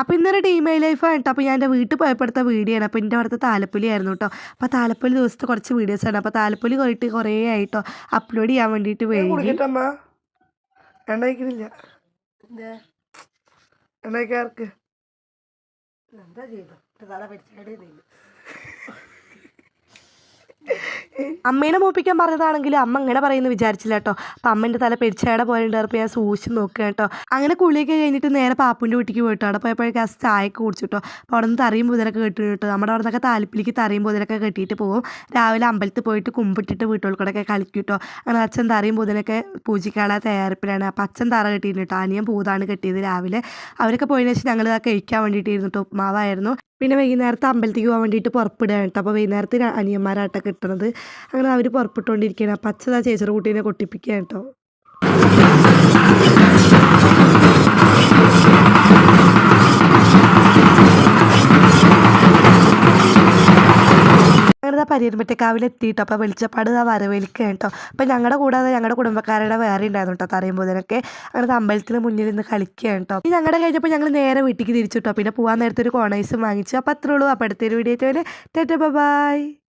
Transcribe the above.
അപ്പോൾ ഇന്നൊരു D my ലൈഫാണ് കേട്ടോ അപ്പോൾ ഞാൻ എന്റെ വീട്ടിൽ പോയപ്പോഴത്തെ വീഡിയോ ആണ്. അപ്പോൾ എന്റെ അവിടുത്തെ താലപ്പൊലി ആയിരുന്നു കേട്ടോ അപ്പോൾ താലപ്പൊലി ദിവസത്തെ കുറച്ച് വീഡിയോസ് ആണ്. അപ്പോൾ താലപ്പൊലി പോയിട്ട് കുറേ ആയിട്ടോ അപ്ലോഡ് ചെയ്യാൻ വേണ്ടിയിട്ട് വേണ്ടി. എന്താ? ചെയ്തു? തല അമ്മേനെ മോപ്പിക്കാൻ പറഞ്ഞതാണെങ്കിൽ അമ്മ അങ്ങനെ പറയുന്നു വിചാരിച്ചില്ല കേട്ടോ. അപ്പം അമ്മേന്റെ തല പെരിച്ചയുടെ പോലെ ഉണ്ടായിരുന്നപ്പോൾ ഞാൻ സൂക്ഷിച്ച് നോക്കുക കേട്ടോ. അങ്ങനെ കുളിയൊക്കെ കഴിഞ്ഞിട്ട് നേരെ പാപ്പുന്റെ വീട്ടിലേക്ക് പോയിട്ടോ അവിടെ പോയപ്പോഴേക്കും ആ ചായയൊക്കെ കുടിച്ചിട്ടോ അപ്പോൾ അവിടെ നിന്ന് തറിയും പുതിരൊക്കെ കെട്ടി കേട്ടോ. നമ്മുടെ അവിടെ നിന്നൊക്കെ താലിപ്പിലേക്ക് തറിയും പുതിരൊക്കെ കെട്ടിയിട്ട് പോകും. രാവിലെ അമ്പലത്തിൽ പോയിട്ട് കുമ്പിട്ടിട്ട് വീട്ടുകൾക്കൂടെയൊക്കെ കളിക്കും കേട്ടോ. അങ്ങനെ അച്ഛൻ തറിയും പുതിരൊക്കെ പൂജിക്കാനുള്ള തയ്യാറെടുപ്പിലാണ്. അപ്പം അച്ഛൻ തറ കെട്ടിയിരുന്നു കേട്ടോ. അനിയൻ പൂതാണ് കെട്ടിയത് രാവിലെ. അവരൊക്കെ പോയതിനു ശേഷം ഞങ്ങൾ കഴിക്കാൻ വേണ്ടിയിട്ടിരുന്നു കേട്ടോ ഉപ്മാവായിരുന്നു പിന്നെ വൈകുന്നേരത്തെ അമ്പലത്തേക്ക് പോകാൻ വേണ്ടിയിട്ട് പുറപ്പെടുകയാണ് കേട്ടോ. അപ്പോൾ വൈകുന്നേരത്തിന് അനിയന്മാരാട്ടൊക്കെ കിട്ടണത്. അങ്ങനെ അവർ പുറപ്പെട്ടുകൊണ്ടിരിക്കുകയാണ്. അപ്പം അച്ഛതാ ചേച്ചിയുടെ കുട്ടീനെ കൊട്ടിപ്പിക്കുകയാണ് കേട്ടോ. എത്തിയിട്ടോ അപ്പോൾ വെളിച്ചപ്പാട് ആ വരവേൽക്കുക കേട്ടോ അപ്പോൾ ഞങ്ങളുടെ കൂടാതെ ഞങ്ങളുടെ കുടുംബക്കാരുടെ വേറെ ഉണ്ടായിരുന്നു കേട്ടോ തറയുമ്പോൾ അങ്ങനത്തെ അങ്ങനെ അമ്പലത്തിന് മുന്നിൽ നിന്ന് കളിക്കുകയാണ് കേട്ടോ ഈ ഞങ്ങളുടെ കഴിഞ്ഞപ്പോൾ ഞങ്ങൾ നേരെ വീട്ടിലേക്ക് തിരിച്ചു കേട്ടോ പിന്നെ പോകാൻ നേരത്തെ ഒരു കോണൈസും വാങ്ങിച്ചു. അപ്പോൾ അത്രേ ഉള്ളൂ. അപ്പോൾ അടുത്തൊരു വീഡിയോ ആയിട്ട് വരെ. Tata bye.